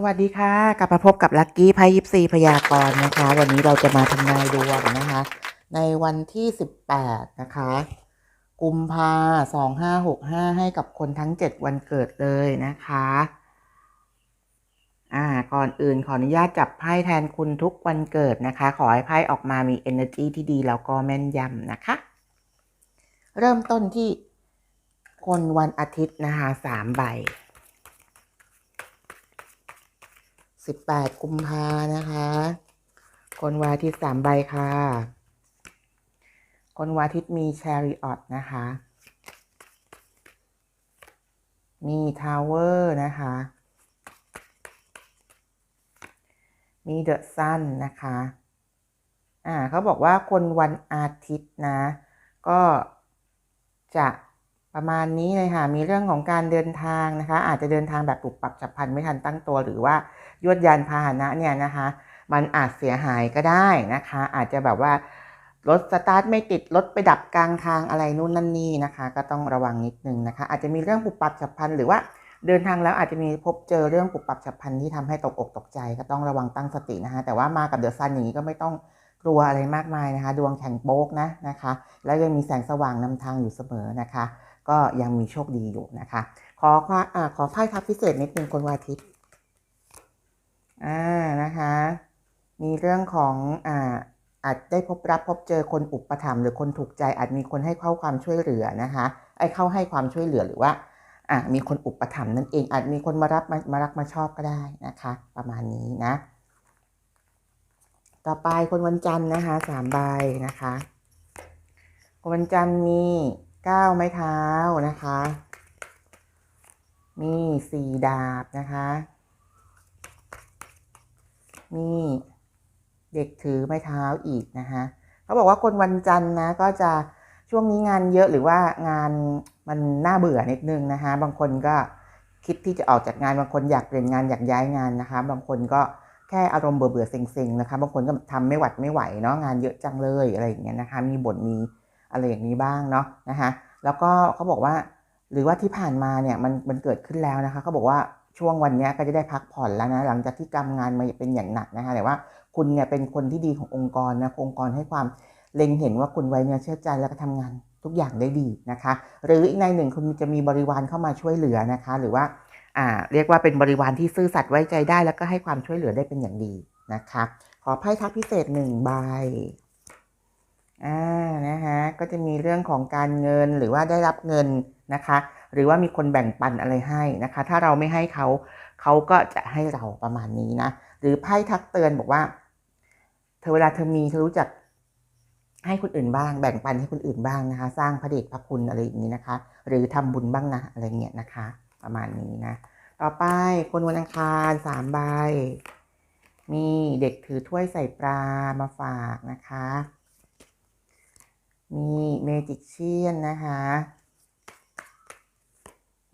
สวัสดีค่ะ กลับมาพบกับลัคกี้ไพ่ยิปซีพยากรณ์นะคะ วันนี้เราจะมาทำนายดวงนะคะ ในวันที่ 18 นะคะ กุมภาสองห้าหกห้าให้กับคนทั้ง 7 วันเกิดเลยนะคะ อ่า ก่อนอื่นขออนุญาตจับไพ่แทนคุณทุกวันเกิดนะคะ ขอให้ไพ่ออกมามี energy ที่ดีแล้วก็แม่นยำนะคะ เริ่มต้นที่คนวันอาทิตย์นะคะสามใบ สิบแปดกุมภานะคะ คนวาอาทิตย์สามใบค่ะ คนวาอาทิตย์มีแชริออตนะคะ มีทาวเวอร์นะคะ มีเดอะซันนะคะ อ่าเขาบอกว่าคนวันอาทิตย์นะ ก็จะ ประมาณนี้เลยค่ะ มีเรื่องของการเดินทางนะคะ อาจจะเดินทางแบบปรับปรับฉับพลันไม่ทันตั้งตัว หรือว่ายวดยานพาหนะเนี่ยนะคะ มันอาจเสียหายก็ได้นะคะ อาจจะแบบว่ารถสตาร์ทไม่ติดรถไปดับกลางทางอะไรนู่นนั่นนี่นะคะ ก็ต้องระวังนิดนึงนะคะ อาจจะมีเรื่องปุบปับฉับพลันหรือว่าเดินทางแล้วอาจจะมีพบเจอเรื่องปุบปับฉับพลันที่ทำให้ตกอกตกใจ ก็ต้องระวังตั้งสตินะคะ แต่ว่ามากับเดอะซันอย่างนี้ก็ไม่ต้องกลัวอะไรมากมายนะคะ ดวงแข็งโป๊กนะนะคะ แล้วยังมีแสงสว่างนำทางอยู่เสมอนะคะ ก็ยังมีโชคดีอยู่นะคะ ขอขออ่าขอไพ่ทับพิเศษนิดนึงคนวันอาทิตย์อ่านะคะ มีเรื่องของอ่าอาจได้พบรับพบเจอคนอุปถัมภ์หรือคนถูกใจอาจมีคนให้เข้าความช่วยเหลือนะคะไอ้เข้าให้ความช่วยเหลือหรือว่าอ่ามีคนอุปถัมภ์นั่นเองอาจมีคนมารับมามารักมาชอบก็ได้นะคะ ประมาณนี้นะ ต่อไปคนวันจันทร์นะคะสามใบนะคะ คนวันจันทร์มี ก้าไม้เท้านะคะ มีสี่ดาบนะคะ มีเด็กถือไม้เท้าอีกนะคะเขาบอกว่าคนวันจันทร์นะก็จะช่วงนี้งานเยอะหรือว่างานมันน่าเบื่อนิดนึงนะคะ บางคนก็คิดที่จะออกจากงานบางคนอยากเปลี่ยนงานอยากย้ายงานนะคะ บางคนก็แค่อารมณ์เบื่อเบื่อเซ็งๆนะคะ บางคนก็ทำไม่หวัดไม่ไหวเนาะงานเยอะจังเลยอะไรอย่างเงี้ยนะคะ มีบ่นมี อะไรอย่างนี้บ้างเนาะนะคะแล้วก็เขาบอกว่าหรือว่าที่ผ่านมาเนี่ยมันมันเกิดขึ้นแล้วนะคะเขาบอกว่าช่วงวันนี้ก็จะได้พักผ่อนแล้วนะหลังจากที่กำงานมาเป็นอย่างหนักนะคะแต่ว่าคุณเนี่ยเป็นคนที่ดีขององค์กรนะองค์กรให้ความเล็งเห็นว่าคุณไว้เนื้อเชื่อใจแล้วก็ทำงานทุกอย่างได้ดีนะคะ หรืออีกในหนึ่งคุณจะมีบริวารเข้ามาช่วยเหลือนะคะ หรือว่าอ่าเรียกว่าเป็นบริวารที่ซื่อสัตย์ไว้ใจได้ แล้วก็ให้ความช่วยเหลือได้เป็นอย่างดีนะคะ ขอไพ่ทักพิเศษหนึ่งใบ อ่านะคะก็จะมีเรื่องของการเงินหรือว่าได้รับเงินนะคะ หรือว่ามีคนแบ่งปันอะไรให้นะคะ ถ้าเราไม่ให้เขาเขาก็จะให้เราประมาณนี้นะ หรือไพ่ทักเตือนบอกว่า เธอเวลาเธอมีเธอรู้จักให้คนอื่นบ้าง แบ่งปันให้คนอื่นบ้างนะคะ สร้างพระเดชพระคุณอะไรอย่างนี้นะคะ หรือทำบุญบ้างนะอะไรเงี้ยนะคะ ประมาณนี้นะ ต่อไปคนวันอังคารสามใบมีเด็กถือถ้วยใส่ปลามาฝากนะคะ มีเมจิกเชียนนะคะ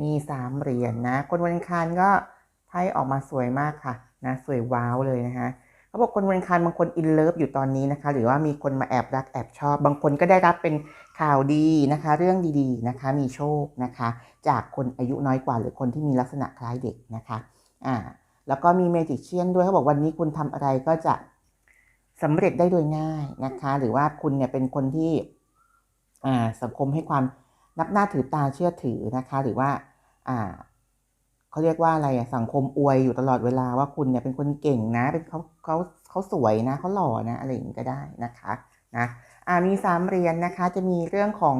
มีสามเหรียญนนะคนวันคารก็ไพ่ออกมาสวยมากค่ะนะสวยว้าวเลยนะคะเขาบอกคนวันคารบางคนอินเลิฟอยู่ตอนนี้นะคะ หรือว่ามีคนมาแอบรักแอบชอบ บางคนก็ได้รับเป็นข่าวดีนะคะ เรื่องดีๆนะคะ มีโชคนะคะ จากคนอายุน้อยกว่าหรือคนที่มีลักษณะคล้ายเด็กนะคะอ่าแล้วก็มีเมจิกเชียนด้วยเขาบอกวันนี้คุณทำอะไรก็จะสำเร็จได้โดยง่ายนะคะ หรือว่าคุณเนี่ยเป็นคนที่ สังคมให้ความนับหน้าถือตาเชื่อถือนะคะ หรือว่าอ่าเขาเรียกว่าอะไรอะสังคมอวยอยู่ตลอดเวลาว่าคุณเนี่ยเป็นคนเก่งนะ เป็นเขาเขาเขาสวยนะเขาหล่อนะอะไรอย่างนี้ก็ได้นะคะนะอ่ามีสามเรียญนะคะจะมีเรื่องของ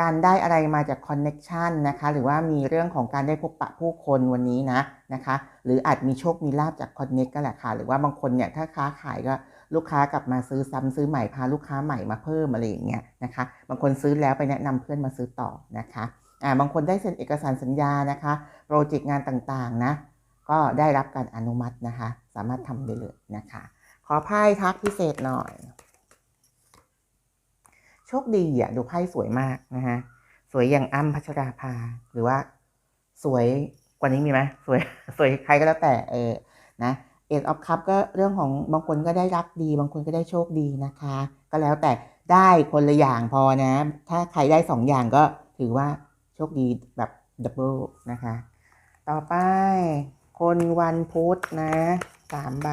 การได้อะไรมาจากคอนเน็ชันนะคะหรือว่ามีเรื่องของการได้พบปะผู้คนวันนี้นะนะคะ หรืออาจมีโชคมีลาบจากคอนเน็กก็แหละค่ะ หรือว่าบางคนเนี่ยถ้าค้าขายก็ ลูกค้ากลับมาซื้อซ้ำซื้อใหม่พาลูกค้าใหม่มาเพิ่มอะไรอย่างเงี้ยนะคะ บางคนซื้อแล้วไปแนะนำเพื่อนมาซื้อต่อนะคะอ่าบางคนได้เซ็นเอกสารสัญญานะคะ โปรเจกต์งานต่างๆนะ ก็ได้รับการอนุมัตินะคะ สามารถทำได้เลยนะคะ ขอไพ่ทักพิเศษหน่อย โชคดีอะดูไพ่สวยมากนะฮะสวยอย่างอ้ำพัชราภาหรือว่าสวยกว่านี้มีไหมสวยสวยใครก็แล้วแต่เออนะ เอ็ดออฟคัพก็เรื่องของบางคนก็ได้รับดี บางคนก็ได้โชคดีนะคะ ก็แล้วแต่ได้คนละอย่างพอนะ ถ้าใครได้สองอย่างก็ถือว่าโชคดีแบบดับเบิลนะคะ ต่อไปคนวันพุธนะสามใบ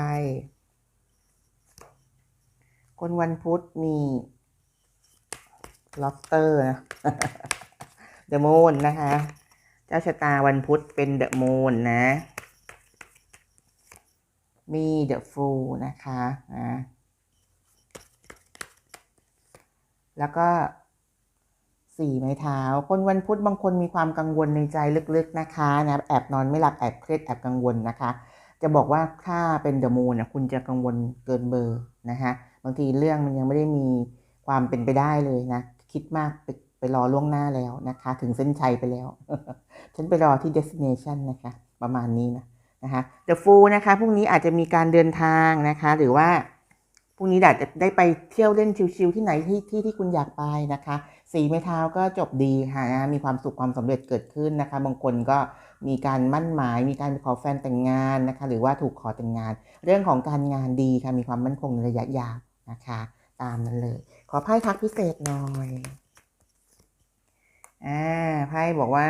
คนวันพุธมี lobster นะ the moon นะคะ เจ้าชะตาวันพุธเป็น the moon นะ มี the fool นะคะนะแล้วก็สี่ไม้เท้า คนวันพุธบางคนมีความกังวลในใจลึกๆนะคะนะแอบนอนไม่หลับแอบเครียดแอบกังวลนะคะ จะบอกว่าถ้าเป็นเดอะมูนนะคุณจะกังวลเกินเบอร์นะคะบางทีเรื่องมันยังไม่ได้มีความเป็นไปได้เลยนะคิดมากไปไปรอล่วงหน้าแล้วนะคะ ถึงเส้นชัยไปแล้ว ฉันไปรอที่ destination นะคะ ประมาณนี้นะ นะคะ The Fool นะคะพรุ่งนี้อาจจะมีการเดินทางนะคะ หรือว่าพรุ่งนี้อาจจะได้ไปเที่ยวเล่นชิลๆที่ไหนที่ที่ที่คุณอยากไปนะคะ สีไม้เท้าก็จบดีค่ะนะมีความสุขความสำเร็จเกิดขึ้นนะคะ บางคนก็มีการมั่นหมาย มีการขอแฟนแต่งงานนะคะ หรือว่าถูกขอแต่งงาน เรื่องของการงานดีค่ะมีความมั่นคงในระยะยาวนะคะ ตามนั้นเลย ขอไพ่ทักพิเศษหน่อยอ่าไพ่บอกว่า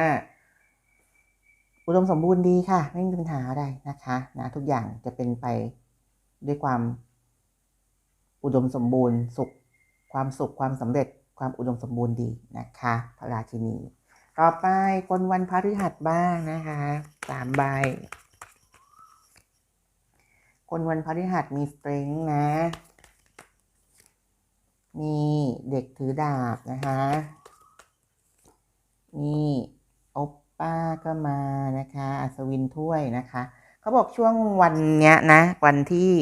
อุดมสมบูรณ์ดีค่ะ ไม่มีปัญหาอะไรนะคะนะทุกอย่างจะเป็นไปด้วยความอุดมสมบูรณ์ สุข ความสุขความสำเร็จ ความอุดมสมบูรณ์ดีนะคะพระราชินี ต่อไปคนวันพฤหัสบ้างนะคะสามใบ คนวันพฤหัสมีสตริงนะมีเด็กถือดาบนะคะมีโอป ป้าก็มานะคะ อัศวินถ้วยนะคะเขาบอกช่วงวันเนี้ยนะ วันที่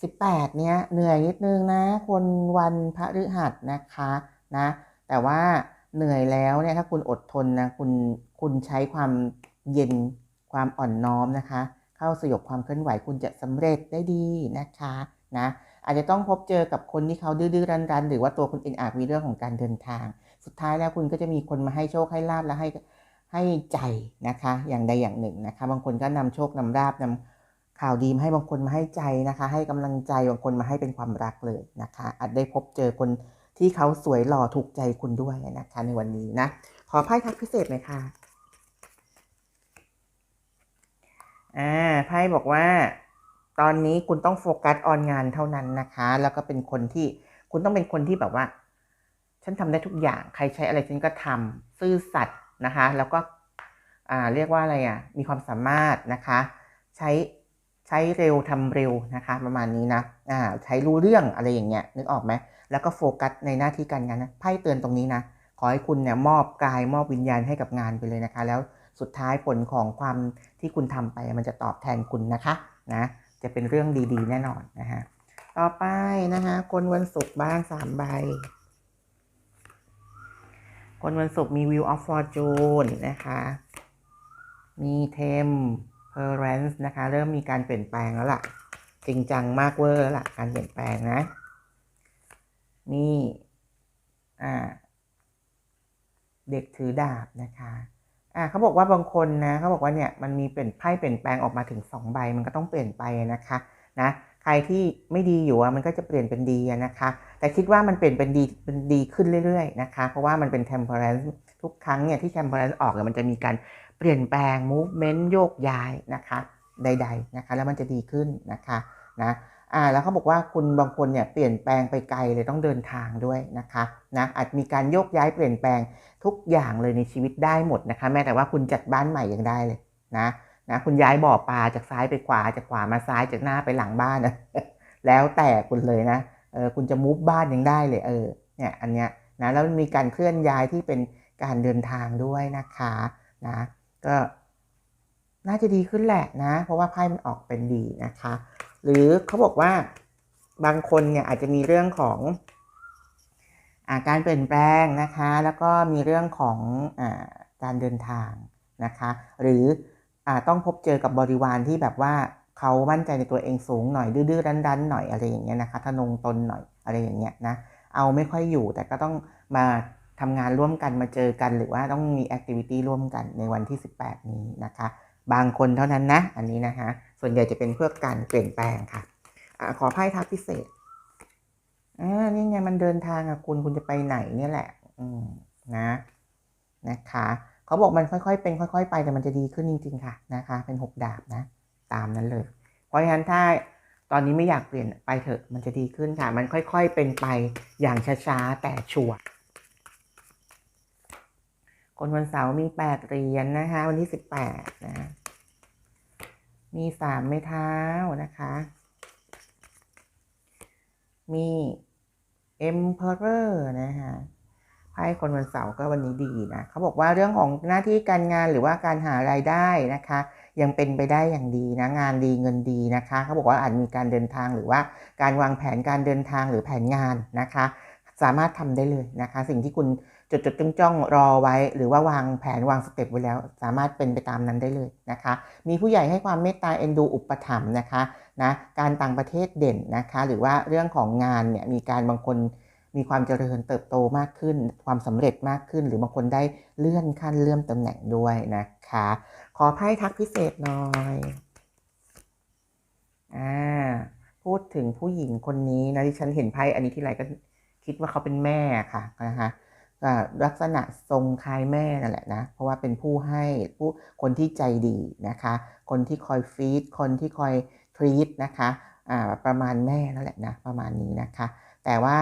สิบแปดเนี้ยเหนื่อยนิดนึงนะ คนวันพระฤหัสนะคะนะ แต่ว่าเหนื่อยแล้วเนี่ยถ้าคุณอดทนนะคุณคุณใช้ความเย็นความอ่อนน้อมนะคะ เข้าสยบความเคลื่อนไหวคุณจะสำเร็จได้ดีนะคะนะอาจจะต้องพบเจอกับคนที่เขาดื้อๆรันๆ หรือว่าตัวคุณเองอาจมีเรื่องของการเดินทาง สุดท้ายแล้วคุณก็จะมีคนมาให้โชคให้ลาบและให้ ให้ใจนะคะ อย่างใดอย่างหนึ่งนะคะ บางคนก็นำโชคนำลาบนำข่าวดีมาให้บางคนมาให้ใจนะคะ ให้กำลังใจบางคนมาให้เป็นความรักเลยนะคะ อาจได้พบเจอคนที่เขาสวยหล่อถูกใจคุณด้วยนะคะ ในวันนี้นะ ขอไพ่ทักพิเศษหน่อยค่ะอ่าไพ่บอกว่า ตอนนี้คุณต้องโฟกัสออนงานเท่านั้นนะคะ แล้วก็เป็นคนที่คุณต้องเป็นคนที่แบบว่า ฉันทำได้ทุกอย่าง ใครใช้อะไรฉันก็ทำซื่อสัตย์ นะคะ แล้วก็เรียกว่าอะไรอะ มีความสามารถนะคะ ใช้ใช้เร็วทำเร็วนะคะ ประมาณนี้นะอ่าใช้รู้เรื่องอะไรอย่างเงี้ยนึกออกไหมแล้วก็โฟกัสในหน้าที่การงานนะไพ่เตือนตรงนี้นะขอให้คุณเนี่ยมอบกายมอบวิญญาณให้กับงานไปเลยนะคะ แล้วสุดท้ายผลของความที่คุณทำไปมันจะตอบแทนคุณนะคะนะจะเป็นเรื่องดีๆ แน่นอนนะฮะต่อไปนะคะคนวันศุกร์บ้างสามใบ คนวันศุกร์มี Wheel of Fortune นะคะ มีเทม p e r a n c e นซ์นะคะ เริ่มมีการเปลี่ยนแปลงแล้วล่ะ จริงจังมากเวอร์แล้วล่ะ การเปลี่ยนแปลงนะ มีอ่า เด็กถือดาบนะคะอ่าเขาบอกว่าบางคนนะเขาบอกว่าเนี่ยมันมีเปลี่ยนไพ่เปลี่ยนแปลงออกมาถึง 2 ใบมันก็ต้องเปลี่ยนไปนะคะนะใครที่ไม่ดีอยู่มันก็จะเปลี่ยนเป็นดีนะคะ แต่คิดว่ามันเปลี่ยนเป็นดีเป็นดีขึ้นเรื่อยๆนะคะเพราะว่ามันเป็น temperance ทุกครั้งเนี่ยที่ temperance ออกเนี่ยมันจะมีการเปลี่ยนแปลง movement โยกย้ายนะคะใดๆนะคะแล้วมันจะดีขึ้นนะคะนะอ่าแล้วเขาบอกว่าคุณบางคนเนี่ยเปลี่ยนแปลงไปไกลเลยต้องเดินทางด้วยนะคะนะอาจมีการโยกย้ายเปลี่ยนแปลงทุกอย่างเลยในชีวิตได้หมดนะคะแม้แต่ว่าคุณจัดบ้านใหม่ยังได้เลยนะนะคุณย้ายบ่อปลาจากซ้ายไปขวาจากขวามาซ้ายจากหน้าไปหลังบ้านนะแล้วแต่คุณเลยนะ เออคุณจะมูฟบ้านยังได้เลยเออเนี่ยอันเนี้ยนะแล้วมีการเคลื่อนย้ายที่เป็นการเดินทางด้วยนะคะนะก็น่าจะดีขึ้นแหละนะ เพราะว่าไพ่มันออกเป็นดีนะคะ หรือเขาบอกว่าบางคนเนี่ยอาจจะมีเรื่องของอาการเปลี่ยนแปลงนะคะ แล้วก็มีเรื่องของอการเดินทางนะคะ หรืออต้องพบเจอกับบริวารที่แบบว่า เขามั่นใจในตัวเองสูงหน่อยดื้อๆดันๆหน่อยอะไรอย่างเงี้ยนะคะทะนงตนหน่อยอะไรอย่างเงี้ยนะเอาไม่ค่อยอยู่แต่ก็ต้องมาทำงานร่วมกันมาเจอกันหรือว่าต้องมีแอคทิวิตี้ร่วมกันในวันที่ 18 นี้นะคะ บางคนเท่านั้นนะ อันนี้นะคะ ส่วนใหญ่จะเป็นเพื่อการเปลี่ยนแปลงค่ะอะขอไพ่ทักพิเศษอ่านี่ไงมันเดินทางอะคุณคุณจะไปไหนเนี่ยแหละ อืมนะนะคะ เขาบอกมันค่อยๆเป็น ค่อย ๆ ไปแต่มันจะดีขึ้นจริง ๆ ค่ะนะคะ เป็นหกดาบนะ ตามนั้นเลย เพราะฉะนั้นถ้าตอนนี้ไม่อยากเปลี่ยนไปเถอะมันจะดีขึ้นค่ะ มันค่อยๆเป็นไปอย่างช้าๆแต่ชัวร์คนวันเสาร์มีแปดเหรียญนะคะ วันที่สิบแปดนะ มีสามไม้เท้านะคะ มี Emperor นะคะ ไพ่คนวันเสาร์ก็วันนี้ดีนะเขาบอกว่าเรื่องของหน้าที่การงานหรือว่าการหารายได้นะคะ ยังเป็นไปได้อย่างดีนะงานดีเงินดีนะคะเขาบอกว่าอาจมีการเดินทางหรือว่าการวางแผนการเดินทางหรือแผนงานนะคะ สามารถทำได้เลยนะคะ สิ่งที่คุณจดจดจ้องจ้องรอไว้ หรือว่าวางแผนวางสเต็ปไว้แล้ว สามารถเป็นไปตามนั้นได้เลยนะคะ มีผู้ใหญ่ให้ความเมตตาเอ็นดูอุปถัมภ์นะคะนะการต่างประเทศเด่นนะคะ หรือว่าเรื่องของงานเนี่ยมีการบางคน มีความเจริญเติบโตมากขึ้น ความสำเร็จมากขึ้น หรือบางคนได้เลื่อนขั้นเลื่อนตำแหน่งด้วยนะคะ ขอไพ่ทักพิเศษหน่อยอ่าพูดถึงผู้หญิงคนนี้นะที่ฉันเห็นไพ่อันนี้ที่ไรก็คิดว่าเขาเป็นแม่ค่ะนะคะก็ลักษณะทรงคล้ายแม่นั่นแหละนะ เพราะว่าเป็นผู้ให้ผู้คนที่ใจดีนะคะ คนที่คอยฟีดคนที่คอยทรีตนะคะอ่าประมาณแม่นั่นแหละนะประมาณนี้นะคะ แต่ว่า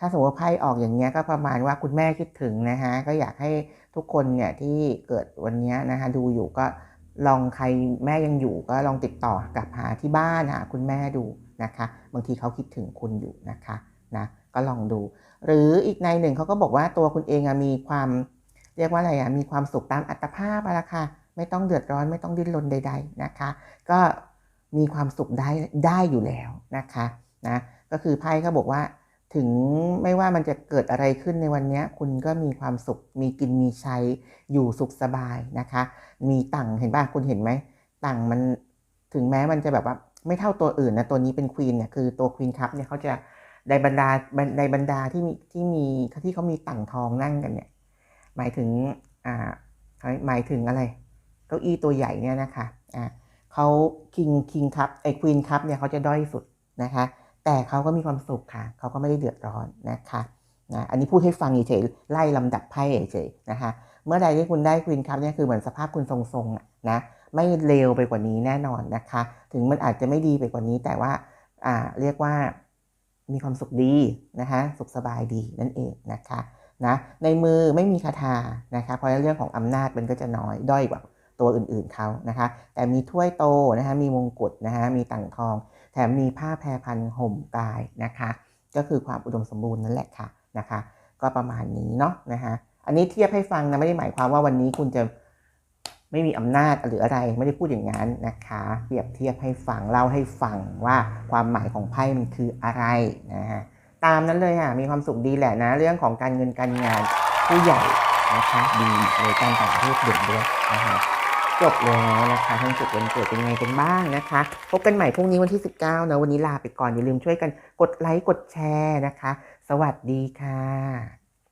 ถ้าสมมติว่าไพ่ออกอย่างเงี้ยก็ประมาณว่าคุณแม่คิดถึงนะคะก็อยากให้ทุกคนเนี่ยที่เกิดวันนี้นะคะดูอยู่ก็ลองใครแม่ยังอยู่ก็ลองติดต่อกลับหาที่บ้านหาคุณแม่ดูนะคะ บางทีเขาคิดถึงคุณอยู่นะคะนะก็ลองดู หรืออีกในหนึ่งเขาก็บอกว่าตัวคุณเองอมีความเรียกว่าอะไรอะมีความสุขตามอัตภาพอะละค่ะไม่ต้องเดือดร้อนไม่ต้องดิ้นรนใด ๆนะคะ ก็มีความสุขได้ได้อยู่แล้วนะคะนะก็คือไพ่เขาบอกว่า ถึงไม่ว่ามันจะเกิดอะไรขึ้นในวันนี้คุณก็มีความสุข มีกินมีใช้อยู่สุขสบายนะคะ มีตังค์เห็นป่ะคุณเห็นไหมตังค์มันถึงแม้มันจะแบบว่าไม่เท่าตัวอื่นนะตัวนี้เป็นควีนเนี่ยคือตัวควีนคัพเนี่ยเขาจะในบรรดาในบรรดาที่มีที่มีที่เขามีตังค์ทองนั่งกันเนี่ยหมายถึงอ่าหมายถึงอะไรเก้าอี้ตัวใหญ่เนี่ยนะคะอ่าเขาคิงคิงคัพไอควีนคัพเนี่ยเขาจะด้อยสุดนะคะ แต่เขาก็มีความสุขค่ะ เขาก็ไม่ได้เดือดร้อนนะคะนะอันนี้พูดให้ฟังเฉยไล่ลำดับไพ่เฉยนะคะ เมื่อใดที่คุณได้ควีนคัพเนี่ยคือเหมือนสภาพคุณทรงๆอะนะไม่เลวไปกว่านี้แน่นอนนะคะ ถึงมันอาจจะไม่ดีไปกว่านี้ แต่ว่าอ่าเรียกว่ามีความสุขดีนะคะสุขสบายดีนั่นเองนะคะนะในมือไม่มีคาถานะคะเพราะเรื่องของอำนาจมันก็จะน้อยด้อยกว่าตัวอื่นๆเขานะคะ แต่มีถ้วยโตนะคะมีมงกุฎนะคะมีต่างทอง แถมมีผ้าแพรพันห่มกายนะคะ ก็คือความอุดมสมบูรณ์นั่นแหละค่ะนะคะ ก็ประมาณนี้เนาะนะคะอันนี้เทียบให้ฟังนะไม่ได้หมายความว่าวันนี้คุณจะไม่มีอำนาจหรืออะไรไม่ได้พูดอย่างนั้นนะคะ เปรียบเทียบให้ฟังเล่าให้ฟังว่าความหมายของไพ่มันคืออะไรนะฮะตามนั้นเลยค่ะมีความสุขดีแหละนะ เรื่องของการเงินการงานผู้ใหญ่นะคะดีเลยการต่างประเทศเด่นด้วยนะคะ จบแล้วนะคะทั้งสุดวันเกิดเป็นยังไงกันบ้างนะคะ พบกันใหม่พรุ่งนี้วันที่ 19นะวันนี้ลาไปก่อนอย่าลืมช่วยกันกดไลค์กดแชร์นะคะ สวัสดีค่ะ